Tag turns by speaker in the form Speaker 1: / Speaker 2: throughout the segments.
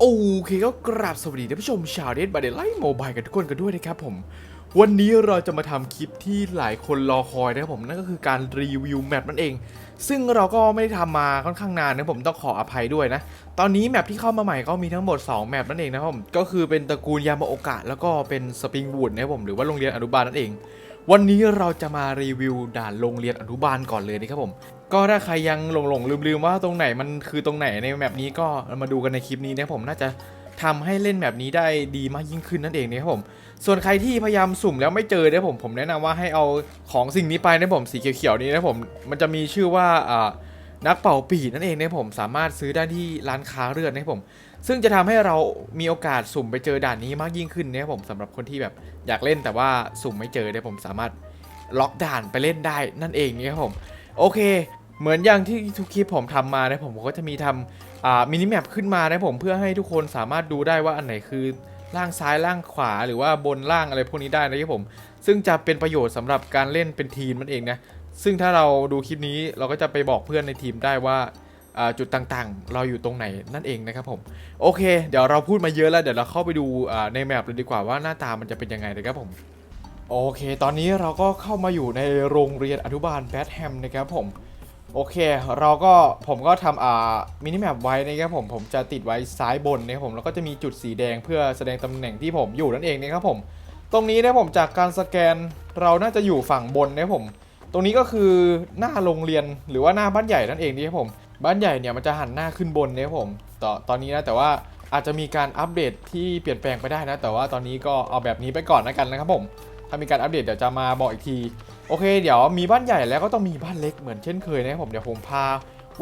Speaker 1: โอเคก็กราบสวัสดีท่านผู้ชมชาวเดนบาเดไลท์โมบายกันทุกคนกันด้วยนะครับผม วันนี้เราจะมาทำคลิปที่หลายคนรอคอยนะครับผม นั่นก็คือการรีวิวแมปนั่นเอง ซึ่งเราก็ไม่ได้ทำมาค่อนข้างนานนะผมต้องขออภัยด้วยนะ ตอนนี้แมปที่เข้ามาใหม่ก็มีทั้งหมด 2 แมปนั่นเองนะครับผม ก็คือเป็นตระกูลยามาโอกะแล้วก็เป็นสปริงวูดนะครับผมหรือว่าโรงเรียนอนุบาลนั่นเองวันนี้เราจะมารีวิวด่านโรงเรียนอนุบาลก่อนเลยนะครับผม ก็ถ้าใครยังหลงหลงลืมลืมว่าตรงไหนมันคือตรงไหนในแมปนี้ก็มาดูกันในคลิปนี้นะผมน่าจะทำให้เล่นแบบนี้ได้ดีมากยิ่งขึ้นนั่นเองนะครับผม ส่วนใครที่พยายามสุ่มแล้วไม่เจอเนี่ยผมผมแนะนำว่าให้เอาของสิ่งนี้ไปนะผมสีเขียวๆนี้นะผมมันจะมีชื่อว่าอ่านักเป่าปีดนั่นเองนะผมสามารถซื้อได้ที่ร้านค้าเรือนนะผมซึ่งจะทำให้เรามีโอกาสสุ่มไปเจอด่านนี้มากยิ่งขึ้นนะผมสำหรับคนที่แบบอยากเล่นแต่ว่าสุ่มไม่เจอเนี่ยผมสามารถล็อกด่านไปเล่นได้นั่นเองนะครับผม โอเค เหมือนอย่างที่ทุกคลิปผมทำมานะผมผมก็จะมีทำมินิแมปขึ้นมานะผมเพื่อให้ทุกคนสามารถดูได้ว่าอันไหนคือล่างซ้ายล่างขวาหรือว่าบนล่างอะไรพวกนี้ได้นะครับผม ซึ่งจะเป็นประโยชน์สำหรับการเล่นเป็นทีมนั่นเองนะซึ่งถ้าเราดูคลิปนี้เราก็จะไปบอกเพื่อนในทีมได้ว่าจุดต่างๆ เราอยู่ตรงไหนนั่นเองนะครับผม โอเค เดี๋ยวเราพูดมาเยอะแล้ว เดี๋ยวเราเข้าไปดูในแมปเลยดีกว่าว่าหน้าตามันจะเป็นยังไงนะครับผม โอเค ตอนนี้เราก็เข้ามาอยู่ในโรงเรียนอนุบาลแบทแฮมนะครับผม โอเค เราก็ผมก็ทำอ่ามินิแมปไว้นะครับผม ผมจะติดไว้ซ้ายบนนะครับผม แล้วก็จะมีจุดสีแดงเพื่อแสดงตำแหน่งที่ผมอยู่นั่นเองนะครับผม ตรงนี้นะผมจากการสแกนเราน่าจะอยู่ฝั่งบนนะครับผม ตรงนี้ก็คือหน้าโรงเรียนหรือว่าหน้าบ้านใหญ่นั่นเองนะครับผม บ้านใหญ่เนี่ยมันจะหันหน้าขึ้นบนนะครับผมต่อตอนนี้นะแต่ว่าอาจจะมีการอัปเดตที่เปลี่ยนแปลงไปได้นะ แต่ว่าตอนนี้ก็เอาแบบนี้ไปก่อนแล้วกันนะครับผม ถ้ามีการอัปเดตเดี๋ยวจะมาบอกอีกที โอเค เดี๋ยวมีบ้านใหญ่แล้วก็ต้องมีบ้านเล็กเหมือนเช่นเคยนะครับผมเดี๋ยวผมพา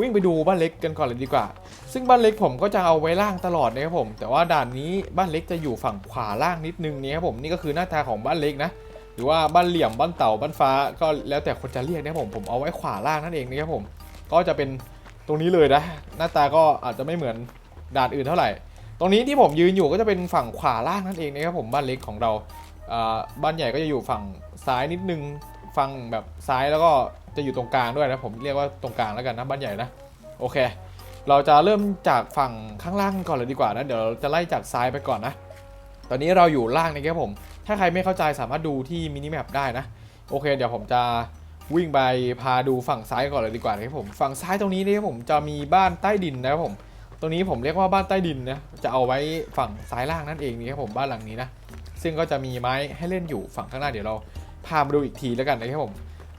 Speaker 1: วิ่งไปดูบ้านเล็กกันก่อนเลยดีกว่า ซึ่งบ้านเล็กผมก็จะเอาไว้ล่างตลอดนะครับผม แต่ว่าด่านนี้บ้านเล็กจะอยู่ฝั่งขวาล่างนิดนึงนี่ครับผมนี่ก็คือหน้าตาของบ้านเล็กนะ หรือว่าบ้านเหลี่ยมบ้านเต่าบ้านฟ้าก็แล้วแต่คนจะเรียกนะครับผมผมเอาไว้ขวาล่างนั่นเองนะครับผม ก็จะเป็นตรงนี้เลยนะ หน้าตาก็อาจจะไม่เหมือนด่านอื่นเท่าไหร่ ตรงนี้ที่ผมยืนอยู่ก็จะเป็นฝั่งขวาล่างนั่นเองนะครับผมบ้านเล็กของเรา บ้านใหญ่ก็จะอยู่ฝั่งซ้ายนิดนึงฝั่งแบบซ้ายแล้วก็จะอยู่ตรงกลางด้วยนะผมเรียกว่าตรงกลางแล้วกันนะบ้านใหญ่นะโอเค เราจะเริ่มจากฝั่งข้างล่างก่อนเลยดีกว่านะเดี๋ยวเราจะไล่จากซ้ายไปก่อนนะ ตอนนี้เราอยู่ล่างนะครับผม ถ้าใครไม่เข้าใจสามารถดูที่มินิแมปได้นะโอเค เดี๋ยวผมจะวิ่งไปพาดูฝั่งซ้ายก่อนเลยดีกว่านะครับผมฝั่งซ้ายตรงนี้นะครับผมจะมีบ้านใต้ดินนะครับผม ตรงนี้ผมเรียกว่าบ้านใต้ดินนะจะเอาไว้ฝั่งซ้ายล่างนั่นเองนี่ครับผมบ้านหลังนี้นะ ซึ่งก็จะมีไม้ให้เล่นอยู่ฝั่งข้างหน้าเดี๋ยวเราพามาดูอีกทีแล้วกันนะครับผม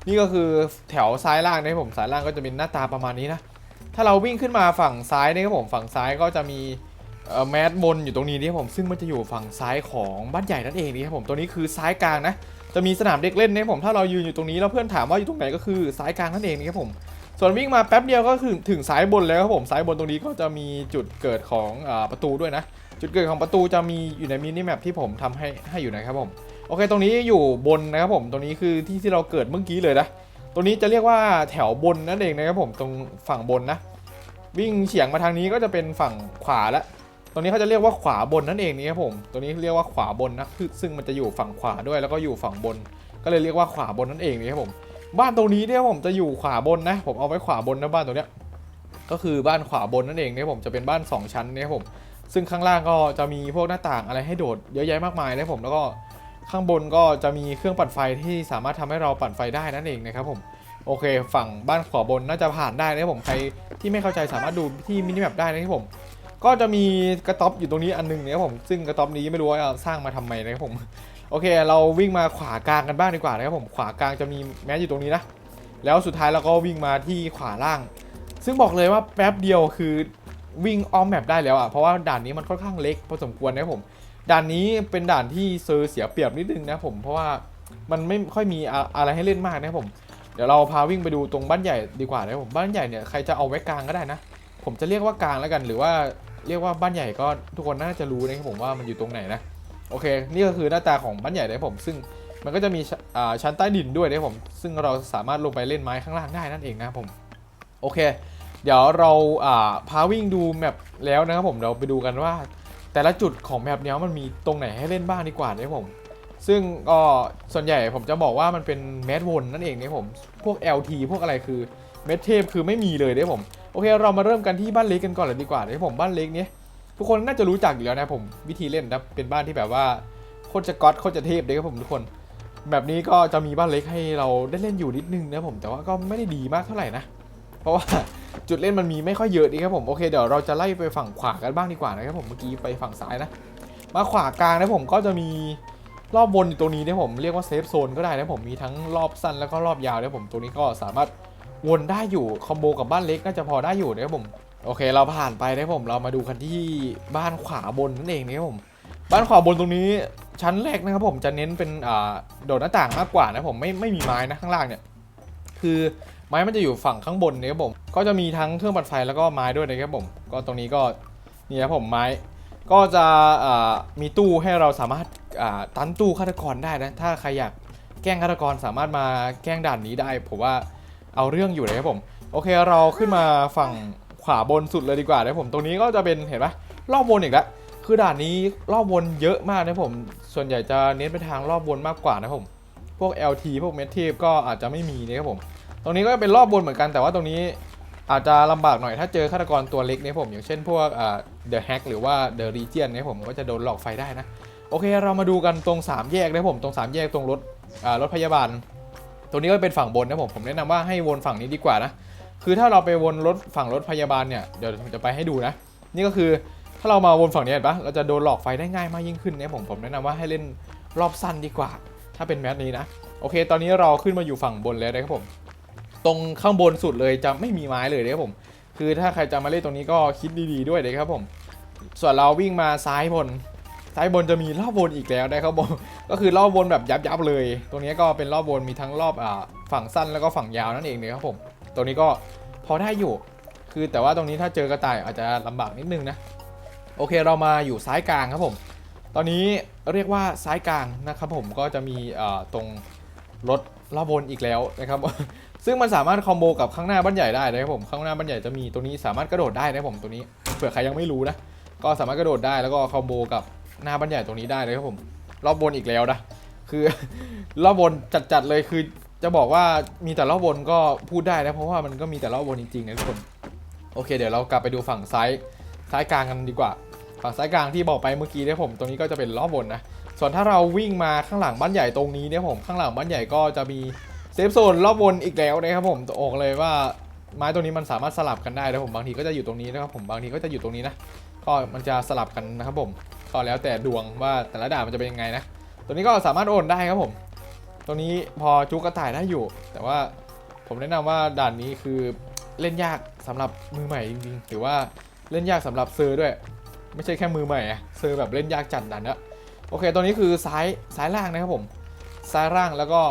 Speaker 1: นี่ก็คือแถวซ้ายล่างนะครับผมซ้ายล่างก็จะเป็นหน้าตาประมาณนี้นะถ้าเราวิ่งขึ้นมาฝั่งซ้ายนะครับผมฝั่งซ้ายก็จะมีแมสบนอยู่ตรงนี้นะครับผมซึ่งมันจะอยู่ฝั่งซ้ายของบ้านใหญ่นั่นเองนี่ครับผมตัวนี้คือซ้ายกลางนะจะมีสนามเด็กเล่นนะครับผมถ้าเรายืนอยู่ตรงนี้แล้วเพื่อนถามว่าอยู่ตรงไหนก็คือซ้ายกลางนั่นเองนะครับผมส่วนวิ่งมาแป๊บเดียวก็คือถึงซ้ายบนแล้วครับผมซ้ายบนตรงนี้ก็จะมีจุดเกิดของอประตูด้วยนะ จุดเกิดของประตูจะมีอยู่ในมินิแมปที่ผมทำให้ให้อยู่นะครับผมโอเค ตรงนี้อยู่บนนะครับผม ตรงนี้คือที่ที่เราเกิดเมื่อกี้เลยนะตรงนี้จะเรียกว่าแถวบนนั่นเองนะครับผมตรงฝั่งบนนะ วิ่งเฉียงมาทางนี้ก็จะเป็นฝั่งขวาละตรงนี้เขาจะเรียกว่าขวาบนนั่นเองนี่ครับผมตรงนี้เรียกว่าขวาบนนะซึ่งมันจะอยู่ฝั่งขวาด้วยแล้วก็อยู่ฝั่งบน ก็เลยเรียกว่าขวาบนนั่นเองนี่ครับผม บ้านตรงนี้เนี่ยผมจะอยู่ขวาบนนะ ผมเอาไว้ขวาบนนะบ้านตรงเนี้ยก็คือบ้านขวาบนนั่นเองเนี่ยผมจะเป็นบ้าน 2 ชั้นเนี่ยผม ซึ่งข้างล่างก็จะมีพวกหน้าต่างอะไรให้โดดเยอะแยะมากมายนะผมแล้วก็ข้างบนก็จะมีเครื่องปั่นไฟที่สามารถทำให้เราปั่นไฟได้นั่นเองนะครับผมโอเค ฝั่งบ้านขวาบนน่าจะผ่านได้นะครับผมใครที่ไม่เข้าใจสามารถดูที่มินิแมปได้นะครับผม ก็จะมีกระต๊อบอยู่ตรงนี้อันหนึงนะครับผมซึ่งกระต๊อบนี้ไม่รู้ว่าสร้างมาทำไมนะครับผมโอเค เราวิ่งมาขวากลางกันบ้างดีกว่านะครับผมขวากลางจะมีแมสอยู่ตรงนี้นะแล้วสุดท้ายเราก็วิ่งมาที่ขวาล่าง ซึ่งบอกเลยว่าแป๊บเดียวคือ วิ่งอ้อมแมปได้แล้วอะเพราะว่าด่านนี้มันค่อนข้างเล็กพอสมควรนะครับผม ด่านนี้เป็นด่านที่เซอร์เสียเปรียบนิดนึงนะผมเพราะว่ามันไม่ค่อยมีอะไรให้เล่นมากนะครับผม เดี๋ยวเราพาวิ่งไปดูตรงบ้านใหญ่ดีกว่านะครับผมบ้านใหญ่เนี่ยใครจะเอาไว้กลางก็ได้นะ ผมจะเรียกว่ากลางแล้วกัน หรือว่าเรียกว่าบ้านใหญ่ก็ทุกคนน่าจะรู้นะครับผมว่ามันอยู่ตรงไหนนะโอเค นี่ก็คือหน้าตาของบ้านใหญ่นะครับผม ซึ่งมันก็จะมีชั้นใต้ดินด้วยนะครับผม ซึ่งเราสามารถลงไปเล่นไม้ข้างล่างได้นั่นเองนะครับผม โอเค เดี๋ยวเราอ่าพาวิ่งดูแมปแล้วนะครับผมเราไปดูกันว่า แต่ละจุดของแมปเนี้ยมันมีตรงไหนให้เล่นบ้างดีกว่านะครับผมซึ่งก็ส่วนใหญ่ผมจะบอกว่ามันเป็นแมสวนนั่นเองนะครับผมพวก LT พวกอะไรคือเมดเทพคือไม่มีเลยนะครับผมโอเคเรามาเริ่มกันที่บ้านเล็กกันก่อนเลยดีกว่านะครับผมบ้านเล็กเนี้ยทุกคนน่าจะรู้จักอยู่แล้วนะผมวิธีเล่นนะเป็นบ้านที่แบบว่าโคตรจะก๊อตโคตรจะเทพเลยครับผมทุกคน แบบนี้ก็จะมีบ้านเล็กให้เราได้เล่นอยู่นิดนึงนะผมแต่ว่าก็ไม่ได้ดีมากเท่าไหร่นะ เพราะว่าจุดเล่นมันมีไม่ค่อยเยอะดีครับผมโอเคเดี๋ยวเราจะไล่ไปฝั่งขวากันบ้างดีกว่านะครับผมเมื่อกี้ไปฝั่งซ้ายนะ มาขวากลางนะผมก็จะมีรอบบนอยู่ตรงนี้นะผมเรียกว่าเซฟโซนก็ได้นะผมมีทั้งรอบสั้นแล้วก็รอบยาวนะผมตรงนี้ก็สามารถวนได้อยู่คอมโบกับบ้านเล็กน่าจะพอได้อยู่นะครับผมโอเค เราผ่านไปนะผมเรามาดูกันที่บ้านขวาบนนั่นเองนะครับผมบ้านขวาบนตรงนี้ชั้นแรกนะครับผมจะเน้นเป็นโดดหน้าต่างมากกว่านะผมไม่ไม่มีไม้นะข้างล่างเนี่ยคือ ไม้มันจะอยู่ฝั่งข้างบนนี่ยครับผม ก็จะมีทั้งเครื่องปั่นไฟแล้วก็ไม้ด้วยนะครับผม ก็ตรงนี้ก็นี่นะผมไม้ ก็จะมีตู้ให้เราสามารถตันตู้ฆาตกรได้นะ ถ้าใครอยากแกล้งฆาตกรสามารถมาแกล้งด่านนี้ได้ ผมว่าเอาเรื่องอยู่นะครับผม โอเคเราขึ้นมาฝั่งขวาบนสุดเลยดีกว่านะครับผม ตรงนี้ก็จะเป็นเห็นปะรอบวนอีกแล้วคือด่านนี้รอบวนเยอะมากนะผม ส่วนใหญ่จะเน้นไปทางรอบวนมากกว่านะผม พวก LT พวกเมทีฟก็อาจจะไม่มีนะครับผม ตรงนี้ก็เป็นรอบบนเหมือนกันแต่ว่าตรงนี้อาจจะลำบากหน่อยถ้าเจอฆาตกรตัวเล็กเนี่ยผม อย่างเช่นพวกอ่า The Hack หรือว่า The Region เนี่ยผมก็จะโดนหลอกไฟได้นะ โอเคเรามาดูกันตรง 3 แยกนะผมตรง 3 แยกตรงรถรถพยาบาล ตรงนี้ก็เป็นฝั่งบนนะผมผมแนะนำว่าให้วนฝั่งนี้ดีกว่านะคือถ้าเราไปวนรถฝั่งรถพยาบาลเนี่ยเดี๋ยวผมจะไปให้ดูนะ นี่ก็คือถ้าเรามาวนฝั่งนี้เห็นปะเราจะโดนหลอกไฟได้ง่ายมากยิ่งขึ้นเนี่ยผมผมแนะนำว่าให้เล่นรอบสั้นดีกว่า ถ้าเป็นแมตช์นี้นะโอเค ตอนนี้เราขึ้นมาอยู่ฝั่งบนแล้วนะครับผม ตรงข้างบนสุดเลยจะไม่มีไม้เลยนะครับผม คือถ้าใครจะมาเล่นตรงนี้ก็คิดดีๆด้วยนะครับผม ส่วนเราวิ่งมาซ้ายบน ซ้ายบนจะมีรอบบนอีกแล้วนะครับผมก็คือรอบบนแบบยับๆเลย ตรงนี้ก็เป็นรอบบนมีทั้งรอบอ่าฝั่งสั้นแล้วก็ฝั่งยาวนั่นเองนะครับผม ตรงนี้ก็พอได้อยู่ คือแต่ว่าตรงนี้ถ้าเจอกระต่ายอาจจะลำบากนิดนึงนะโอเคเรามาอยู่ซ้ายกลางครับผม ตอนนี้เรียกว่าซ้ายกลางนะครับผมก็จะมีตรงรถรอบบนอีกแล้วนะครับ ซึ่งมันสามารถคอมโบกับข้างหน้าบ้านใหญ่ได้นะครับผมข้างหน้าบ้านใหญ่จะมีตัวนี้สามารถกระโดดได้นะครับผมตัวนี้เผื่อใครยังไม่รู้นะก็สามารถกระโดดได้แล้วก็คอมโบกับหน้าบ้านใหญ่ตรงนี้ได้นะครับผมรอบบนอีกแล้วนะคือรอบบนจัดๆเลยคือจะบอกว่ามีแต่รอบบนก็พูดได้นะเพราะว่ามันก็มีแต่รอบบนจริงๆนะทุกคนโอเค เดี๋ยวเรากลับไปดูฝั่งซ้ายซ้ายกลางกันดีกว่า ฝั่งซ้ายกลางที่บอกไปเมื่อกี้เนี่ยผมตรงนี้ก็จะเป็นรอบบนนะส่วนถ้าเราวิ่งมาข้างหลังบ้านใหญ่ตรงนี้เนี่ยผมข้างหลังบ้านใหญ่ก็จะมี เซฟโซนรอบบนอีกแล้วนะครับผมโอกเลยว่าไม้ตรงนี้มันสามารถสลับกันได้นะผมบางทีก็จะอยู่ตรงนี้นะครับผมบางทีก็จะอยู่ตรงนี้นะก็มันจะสลับกันนะครับผมก็แล้วแต่ดวงว่าแต่ละด่านมันจะเป็นยังไงนะตัวนี้ก็สามารถโอนได้ครับผมตรงนี้พอจุกกระต่ายได้อยู่ แต่ว่าผมแนะนำว่าด่านนี้คือเล่นยากสำหรับมือใหม่จริงๆหรือว่าเล่นยากสำหรับเซอร์ด้วย ไม่ใช่แค่มือใหม่อะเซอร์แบบเล่นยากจัดดันนะโอเคตัวนี้คือซ้ายซ้ายล่างนะครับผม ซ้ายล่างแล้วก็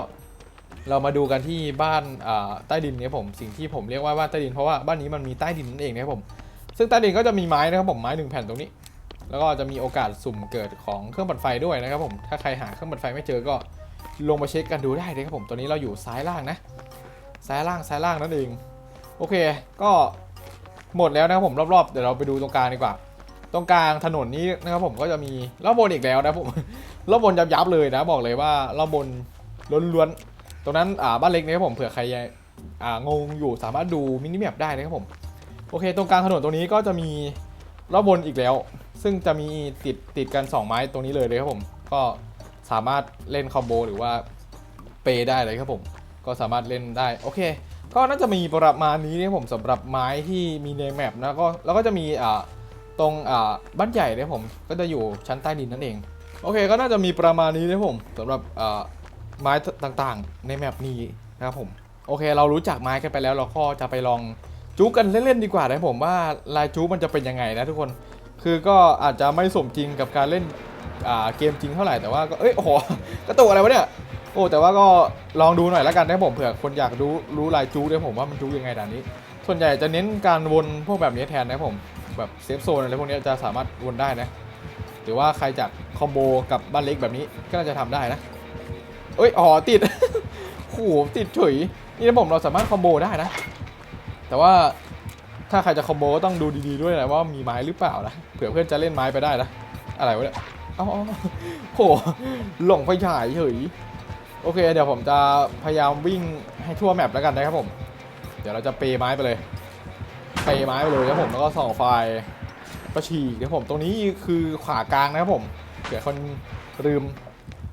Speaker 1: เรามาดูกันที่บ้านใต้ดินเนี่ยผมสิ่งที่ผมเรียกว่าบ้านใต้ดินเพราะว่าบ้านนี้มันมีใต้ดินนั่นเองนะครับผม ซึ่งใต้ดินก็จะมีไม้นะครับผมไม้หนึ่งแผ่นตรงนี้ แล้วก็จะมีโอกาสสุ่มเกิดของเครื่องปั่นไฟด้วยนะครับผมถ้าใครหาเครื่องปั่นไฟไม่เจอก็ลงมาเช็คกันดูได้เลยครับผมตัวนี้เราอยู่ซ้ายล่างนะ ซ้ายล่างซ้ายล่างนั่นเองโอเค ก็หมดแล้วนะครับผมรอบๆเดี๋ยวเราไปดูตรงกลางดีกว่า ตรงกลางถนนนี้นะครับผมก็จะมีรอบบนอีกแล้วนะผมรอบบนยับๆเลยนะบอกเลยว่ารอบบนล้วนๆ ตรงนั้นอ่าบ้านเล็กนะครับผมเผื่อใครอ่างงอยู่สามารถดูมินิแมปได้นะครับผมโอเคตรงกลางถนนตรงนี้ก็จะมีรอบบนอีกแล้ว ซึ่งจะมีติดติดกัน 2 ไม้ตรงนี้เลยเลยครับผม ก็สามารถเล่นคอมโบหรือว่าเปย์ได้เลยครับผม ก็สามารถเล่นได้โอเค ก็น่าจะมีประมาณนี้นะครับผมสำหรับไม้ที่มีในแมปนะก็แล้วก็จะมีอ่าตรงอ่าบ้านใหญ่เนี่ยผมก็จะอยู่ชั้นใต้ดินนั่นเองโอเค ก็น่าจะมีประมาณนี้นะครับผมสำหรับอ่า ไม้ต่างๆ ในแมปนี้นะครับผมโอเค เรารู้จักไม้กันไปแล้วเราก็จะไปลองจู๊กันเล่นๆดีกว่านะผมว่าลายจู๊มันจะเป็นยังไงนะทุกคนคือก็อาจจะไม่สมจริงกับการเล่นอ่าเกมจริงเท่าไหร่แต่ว่าก็เอ้ยโอ้โหกระตุกอะไรวะเนี่ยโอ้แต่ว่าก็ลองดูหน่อยแล้วกันนะผมเผื่อคนอยากรู้รู้ลายจู๊ด้วยผมว่ามันจู๊ยังไงด่านนี้ ส่วนใหญ่จะเน้นการวนพวกแบบนี้แทนนะผมแบบเซฟโซนอะไรพวกนี้จะสามารถวนได้นะหรือว่าใครจากคอมโบกับบ้านเล็กแบบนี้ก็น่าจะทำได้นะ เอ้ย อ๋อ ติด โห ติดเฉย นี่นะผมเราสามารถคอมโบได้นะ แต่ว่าถ้าใครจะคอมโบก็ต้องดูดีๆด้วยนะว่ามีไม้หรือเปล่านะ เผื่อเพื่อนจะเล่นไม้ไปได้นะ อะไรวะเนี่ยเอาโอ้โห หลงไฟฉายเฉย โอเค เดี๋ยวผมจะพยายามวิ่งให้ทั่วแมปแล้วกันนะครับผม เดี๋ยวเราจะเปย์ไม้ไปเลย เปย์ไม้ไปเลยครับผม แล้วก็ส่องไฟประฉีกนะครับผม ตรงนี้คือขวากลางนะครับผม เผื่อคนลืม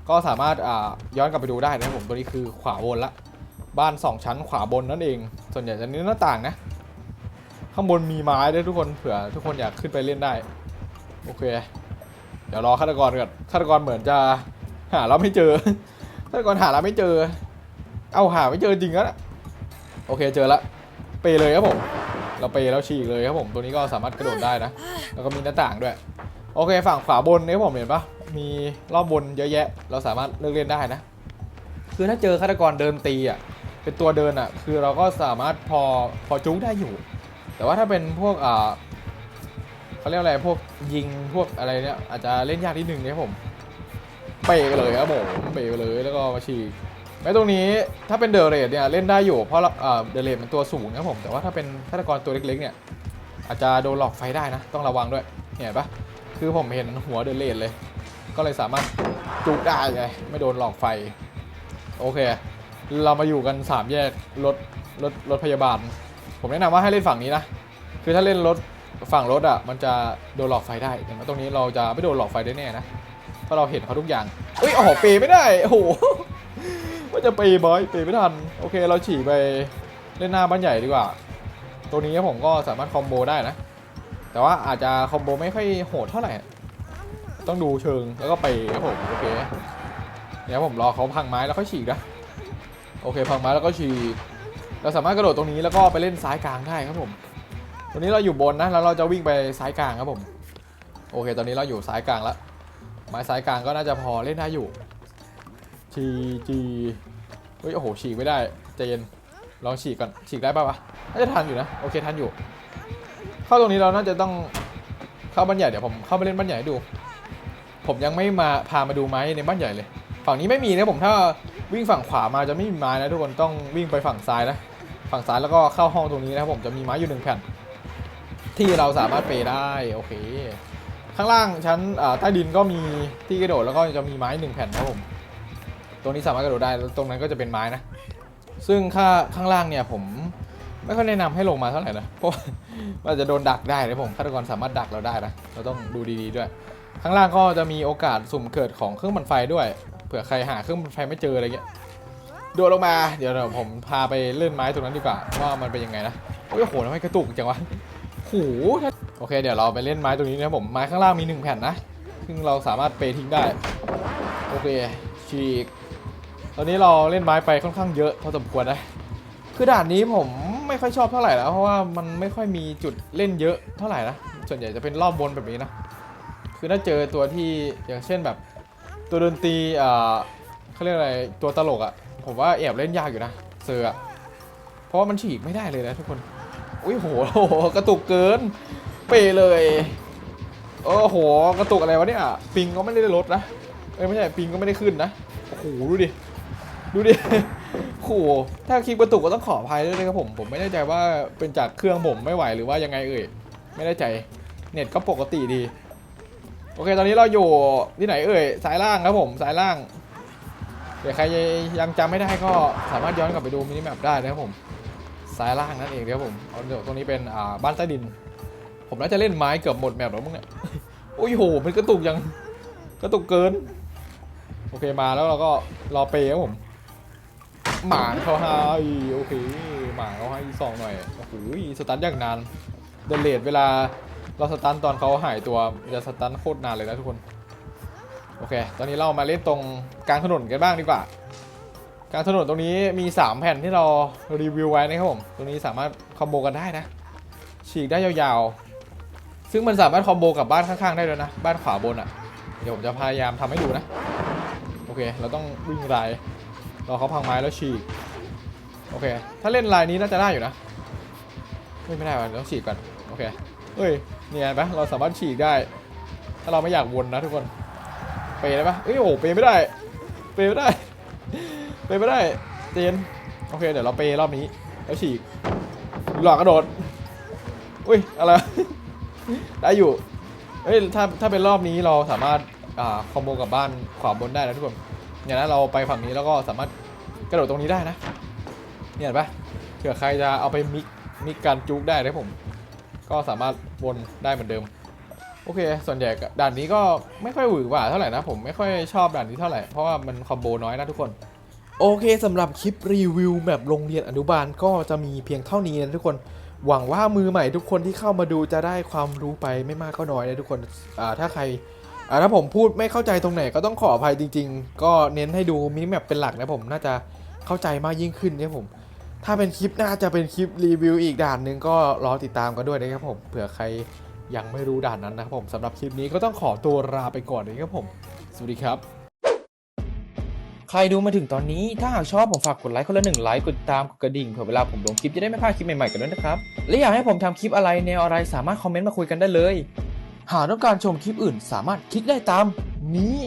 Speaker 1: ก็สามารถย้อนกลับไปดูได้นะครับผมตัวนี้คือขวาบนละบ้าน 2 ชั้นขวาบนนั่นเอง ส่วนใหญ่จะเน้นหน้าต่างนะ ข้างบนมีไม้ด้วยทุกคนเผื่อทุกคนอยากขึ้นไปเล่นได้ โอเค เดี๋ยวรอฆาตกรก่อนฆาตกรเหมือนจะหาเราไม่เจอฆาตกรหาเราไม่เจอ เอาหาไม่เจอจริงแล้วนะโอเคเจอละเปเลยครับผม เราเปแล้วฉีกเลยครับผมตัวนี้ก็สามารถกระโดดได้นะ แล้วก็มีหน้าต่างด้วย โอเคฝั่งขวาบนเนี่ยผมเห็นปะ มีรอบบนเยอะแยะ เราสามารถเลือกเล่นได้นะ คือถ้าเจอฆาตกรเดินตีอะ เป็นตัวเดินอะ คือเราก็สามารถพอพอจุ้งได้อยู่ แต่ว่าถ้าเป็นพวกอ่าเขาเรียกอะไรพวกยิงพวกอะไรเนี่ยอาจจะเล่นยากนิดนึงนะครับผม เปไปเลยครับผมเปไปเลยแล้วก็มาฉีกแม้ตรงนี้ถ้าเป็นเดอะเรดเนี่ยเล่นได้อยู่เพราะเราเอ่อเดเรดเป็นตัวสูงนะผมแต่ว่าถ้าเป็นฆาตกรตัวเล็กๆเนี่ยอาจจะโดนหลอกไฟได้นะ ต้องระวังด้วยเห็นปะคือผมเห็นหัวเดอะเรดเลย ก็เลยสามารถจุได้ไงไม่โดนหลอกไฟ โอเค เรามาอยู่กัน 3 แยกรถรถรถพยาบาล ผมแนะนำว่าให้เล่นฝั่งนี้นะ คือถ้าเล่นรถฝั่งรถอะมันจะโดนหลอกไฟได้แต่ว่าตรงนี้เราจะไม่โดนหลอกไฟได้แน่นะเพราะเราเห็นเขาทุกอย่างเอ้ยโอ้โหเปย์ไม่ได้โอ้โหว่าจะเปย์บอยเปย์ไม่ทันโอเค เราฉี่ไปเล่นหน้าบ้านใหญ่ดีกว่า ตัวนี้ผมก็สามารถคอมโบได้นะ แต่ว่าอาจจะคอมโบไม่ค่อยโหดเท่าไหร่ ต้องดูเชิงแล้วก็ไปครับผมโอเคเดี๋ยวผมรอเขาพังไม้แล้วค่อยฉีกนะโอเค พังไม้แล้วก็ฉีกเราสามารถกระโดดตรงนี้แล้วก็ไปเล่นซ้ายกลางได้ครับผมตอนนี้เราอยู่บนนะแล้วเราจะวิ่งไปซ้ายกลางครับผม โอเค ตอนนี้เราอยู่ซ้ายกลางแล้วไม้ซ้ายกลางก็น่าจะพอเล่นได้อยู่ชีจีเฮ้ยโอ้โหฉีกไม่ได้ใจเย็นลองฉีกก่อนฉีกได้ป่าวะน่าจะทันอยู่นะโอเคทันอยู่ เข้าตรงนี้เราน่าจะต้องเข้าบ้านใหญ่เดี๋ยวผมเข้าไปเล่นบ้านใหญ่ให้ดู ผมยังไม่มาพามาดูไม้ในบ้านใหญ่เลย ฝั่งนี้ไม่มีนะผมถ้าวิ่งฝั่งขวามาจะไม่มีไม้นะทุกคนต้องวิ่งไปฝั่งซ้ายนะ ฝั่งซ้ายแล้วก็เข้าห้องตรงนี้นะครับผมจะมีไม้อยู่หนึ่งแผ่น ที่เราสามารถเปได้โอเค ข้างล่างชั้นใต้ดินก็มีที่กระโดดแล้วก็จะมีไม้หนึ่งแผ่นนะผมตรงนี้สามารถกระโดดได้แล้วตรงนั้นก็จะเป็นไม้นะ ซึ่งค่าข้างล่างเนี่ยผมไม่ค่อยแนะนำให้ลงมาเท่าไหร่นะเพราะว่ามันอาจจะโดนดักได้นะผมฆาตกรสามารถดักเราได้นะเราต้องดูดีๆด้วย ข้างล่างก็จะมีโอกาสสุ่มเกิดของเครื่องปั่นไฟด้วย เผื่อใครหาเครื่องปั่นไฟไม่เจออะไรเงี้ยโดดลงมาเดี๋ยวเดี๋ยวผมพาไปเล่นไม้ตรงนั้นดีกว่าว่ามันเป็นยังไงนะโอ้ยโหทำไมกระตุกจังวะโหโอเค เดี๋ยวเราไปเล่นไม้ตรงนี้นะผมไม้ข้างล่างมีหนึ่งแผ่นนะซึ่งเราสามารถเปทิ้งได้โอเคฉีกตอนนี้เราเล่นไม้ไปค่อนข้างเยอะพอสมควรนะคือด่านนี้ผมไม่ค่อยชอบเท่าไหร่แล้วเพราะว่ามันไม่ค่อยมีจุดเล่นเยอะเท่าไหร่นะส่วนใหญ่จะเป็นรอบบนแบบนี้นะ คือถ้าเจอตัวที่อย่างเช่นแบบ ตัวดนตรีอ่าเขาเรียกอะไรตัวตลกอะ่ะผมว่าแอบเล่นยากอยู่นะเซอร์อะเพราะว่ามันฉีกไม่ได้เลยนะทุกคนอุ้ยโหโหกระตุกเกิน เปเลยโอ้โหกระตุกอะไรวะเนี่ยปิงก็ไม่ได้ลดนะเอ้ยไม่ใช่ปิงก็ไม่ได้ขึ้นนะโอ้โหดูดิดูดิโอ้โหถ้าคลิปกระตุกก็ต้องขออภัยด้วยนะครับผมผมไม่แน่ใจว่าเป็นจากเครื่องผมไม่ไหวหรือว่ายังไงเอ่ยไม่แน่ใจเน็ตก็ปกติดี อเค ตอนนี้เราอยู่ที่ไหนเอ่ยสายล่างครับผมสายล่าง เดี๋ยวใครยังจำไม่ได้ก็สามารถย้อนกลับไปดูมินิแมปได้นะครับผมสายล่างนั่นเองครับผมเอาเดี๋ยวตรงนี้เป็นอ่าบ้านใต้ดิน ผมน่าจะเล่นไม้เกือบหมดแมปแล้วมั้งเนี่ยโอ้ยโหมันกระตุกยังกระตุกเกิน โอเคมาแล้วเราก็รอเปย์ครับผมหมาเขาให้โอเคหมาเขาให้สองหน่อยโอ้โหสตันอย่างนานเดนเลดเวลา เราสตันตอนเขาหายตัวจะสตันโคตรนานเลยนะทุกคน โอเค ตอนนี้เรามาเล่นตรงกลางถนนกันบ้างดีกว่า กลางถนนตรงนี้มี 3 แผ่นที่เรารีวิวไว้นะครับผม ตรงนี้สามารถคอมโบกันได้นะ ฉีกได้ยาวๆ ซึ่งมันสามารถคอมโบกับบ้านข้างๆได้ด้วยนะ บ้านขวาบนอะ่ะ เดี๋ยวผมจะพยายามทำให้ดูนะ โอเค เราต้องวิ่งรายรอเขาพังไม้แล้วฉีก โอเค ถ้าเล่นลายนี้น่าจะได้อยู่นะ ไม่ได้ว่ะเดี๋ยวต้องฉีกก่อน โอเคเฮ้ย เนี่ยเห็นะเราสามารถฉีกได้ ถ้าเราไม่อยากวนนะทุกคน เปย์ได้ปะเอ้ยโอ้โหเปย์ไม่ได้ เปย์ไม่ได้ เปย์ไม่ได้เจนโอเค เดี๋ยวเราเปย์รอบนี้ แล้วฉีก หลอกกระโดด อุ้ย อะไร ได้อยู่ เฮ้ย ถ้า ถ้าเป็นรอบนี้เราสามารถ อ่า คอมโบกับบ้านขวาบนได้นะทุกคน อย่างนั้นเราไปฝั่งนี้แล้วก็สามารถกระโดดตรงนี้ได้นะ เนี่ยเห็นปะเผื่อใครจะเอาไปมิกมิกการจุกได้นะผม ก็สามารถวนได้เหมือนเดิม โอเค ส่วนใหญ่ด่านนี้ก็ไม่ค่อยหวือหวาเท่าไหร่นะ ผมไม่ค่อยชอบด่านนี้เท่าไหร่ เพราะว่ามันคอมโบน้อยนะทุกคน โอเคสำหรับคลิปรีวิวแบบโรงเรียนอนุบาลก็จะมีเพียงเท่านี้นะทุกคนหวังว่ามือใหม่ทุกคนที่เข้ามาดูจะได้ความรู้ไปไม่มากก็น้อยนะทุกคนอ่าถ้าใครอ่าถ้าผมพูดไม่เข้าใจตรงไหนก็ต้องขออภัยจริง ๆ ก็เน้นให้ดูมินิแมปเป็นหลักนะผมน่าจะเข้าใจมากยิ่งขึ้นเนี่ยผม ถ้าเป็นคลิปน่าจะเป็นคลิปรีวิวอีกด่านหนึ่งก็รอติดตามกันด้วยนะครับผมเผื่อใครยังไม่รู้ด่านนั้นนะครับผมสำหรับคลิปนี้ก็ต้องขอตัวลาไปก่อนนะครับผม สวัสดีครับ ใครดูมาถึงตอนนี้ถ้าหากชอบผมฝากกดไลค์คนละหนึ่งไลค์กดติดตามกดกระดิ่งเผื่อเวลาผมลงคลิปจะได้ไม่พลาดคลิปใหม่ๆกันด้วยนะครับ และอยากให้ผมทำคลิปอะไรแนวอะไรสามารถคอมเมนต์มาคุยกันได้เลย หากต้องการชมคลิปอื่นสามารถคลิกได้ตามนี้